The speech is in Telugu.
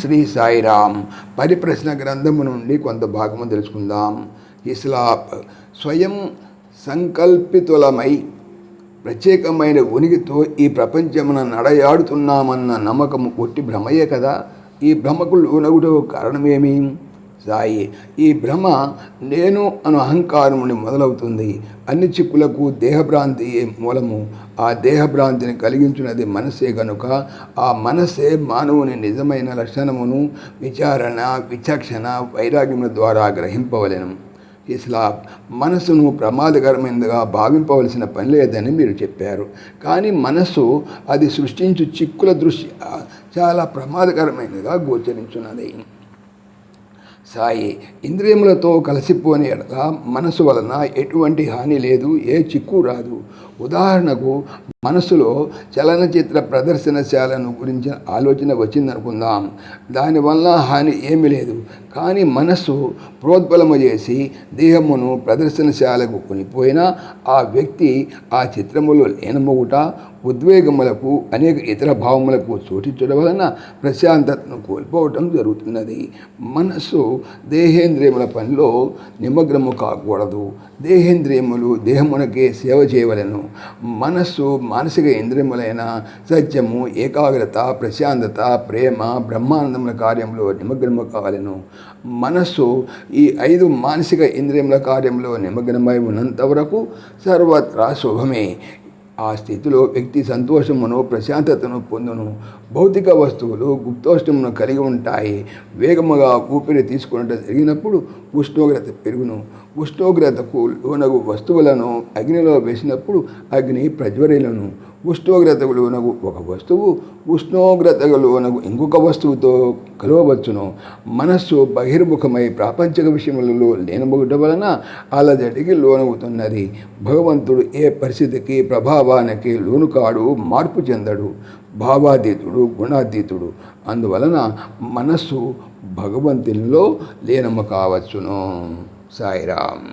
శ్రీ సాయిరామ్ పరిప్రశ్న గ్రంథము నుండి కొంత భాగము తెలుసుకుందాం. ఇస్లాప్ స్వయం సంకల్పితులమై ప్రత్యేకమైన ఉనికితో ఈ ప్రపంచమున నడయాడుతున్నామన్న నమ్మకము ఒట్టి భ్రమయే కదా? ఈ భ్రమకు లోనగుటకు కారణమేమి? సాయి ఈ భ్రమ నేను అను అహంకారముని మొదలవుతుంది. అన్ని చిక్కులకు దేహభ్రాంతి మూలము? ఆ దేహభ్రాంతిని కలిగించున్నది మనసే గనుక ఆ మనసే మానవుని నిజమైన లక్షణమును విచారణ విచక్షణ వైరాగ్యముల ద్వారా గ్రహింపవలెను. ఇస్లా మనసును ప్రమాదకరమైనదిగా భావింపవలసిన పని లేదని మీరు చెప్పారు. కానీ మనస్సు అది సృష్టించు చిక్కుల దృష్ట్యా చాలా ప్రమాదకరమైనదిగా గోచరించున్నది. సాయి. ఇంద్రియములతో కలిసిపోని ఎడల మనసు వలన ఎటువంటి హాని లేదు ఏ చిక్కు రాదు. ఉదాహరణకు మనసులో చలనచిత్ర ప్రదర్శనశాలను గురించి ఆలోచన వచ్చిందనుకుందాం. దానివల్ల హాని ఏమీ లేదు. కానీ మనస్సు ప్రోద్బలము చేసి దేహమును ప్రదర్శనశాలకు కొనిపోయినా ఆ వ్యక్తి ఆ చిత్రములో లేనమొగుట ఉద్వేగములకు అనేక ఇతర భావములకు చోటించడం వలన ప్రశాంతతను కోల్పోవటం జరుగుతున్నది. మనస్సు దేహేంద్రియముల పనిలో నిమగ్నము కాకూడదు. దేహేంద్రియములు దేహమునకే సేవ చేయవలను. మనస్సు మానసిక ఇంద్రియములైన సత్యము ఏకాగ్రత ప్రశాంతత ప్రేమ బ్రహ్మానందముల కార్యంలో నిమగ్నము కావలను. మనస్సు ఈ ఐదు మానసిక ఇంద్రియముల కార్యంలో నిమగ్నమై ఉన్నంత వరకు సర్వత్రా శుభమే. ఆ స్థితిలో వ్యక్తి సంతోషమును ప్రశాంతతను పొందును. భౌతిక వస్తువులు గుప్తోష్టమును కలిగి ఉంటాయి. వేగముగా ఊపిరి తీసుకున్నట్టు జరిగినప్పుడు ఉష్ణోగ్రత పెరుగును. ఉష్ణోగ్రతకు లోనగు వస్తువులను అగ్నిలో వేసినప్పుడు అగ్ని ప్రజ్వరిలను ఉష్ణోగ్రతకు లోనగు ఒక వస్తువు ఉష్ణోగ్రతకు లోనగు ఇంకొక వస్తువుతో కలవవచ్చును. మనస్సు బహిర్ముఖమై ప్రాపంచిక విషయములలో లేనబోగటం వలన అలజడికి లోనవుతున్నది. భగవంతుడు ఏ పరిస్థితికి ప్రభావం లోను కాడు మార్పు చెందడు భావాతీతుడు గుణాతీతుడు. అందువలన మనస్సు భగవంతునిలో లీనము కావచ్చును. సాయిరామ్.